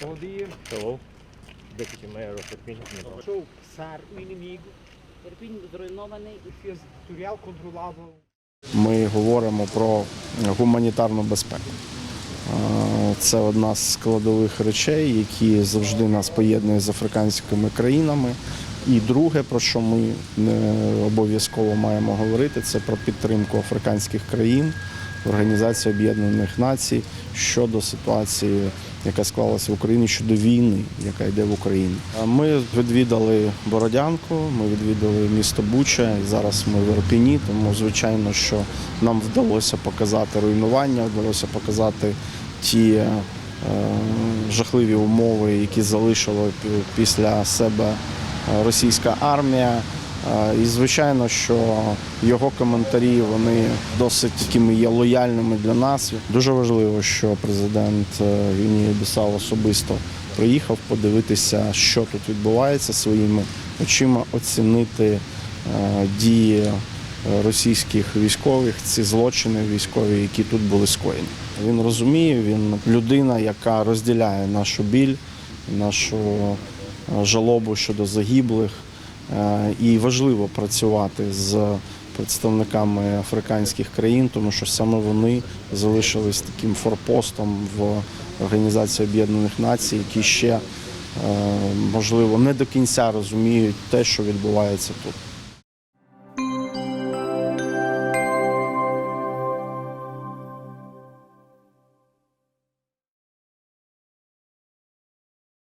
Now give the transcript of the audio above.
Bom dia. Hello, Deputy Mayor of Irpin. Achou caçar o inimigo Irpінь зруйнований. e fez tutorial controlável. Ми говоримо про гуманітарну безпеку. Е, Це одна з складових речей, які завжди нас поєднує з африканськими країнами. І друге, про що ми не обов'язково маємо говорити, це про підтримку африканських країн в Організації Об'єднаних Націй щодо ситуації, яка склалася в Україні, щодо війни, яка йде в Україні. Ми відвідали Бородянку, ми відвідали місто Буча. Зараз ми в Ірпіні, тому звичайно, що нам вдалося показати руйнування, вдалося показати ті е, жахливі умови, які залишила після себе е, російська армія. Е, І звичайно, що його коментарі вони досить такими є лояльними для нас. Дуже важливо, що президент е, Гвінії Бісау особисто приїхав подивитися, що тут відбувається своїми очима, оцінити е, дії е, російських військових, ці злочини військові, які тут були скоєні. Він розуміє, він людина, яка розділяє нашу біль, нашу е, жалобу щодо загиблих. Е, І важливо працювати з представниками африканських країн, тому що саме вони залишились таким форпостом в Організації Об'єднаних Націй, які ще е, можливо не до кінця розуміють те, що відбувається тут.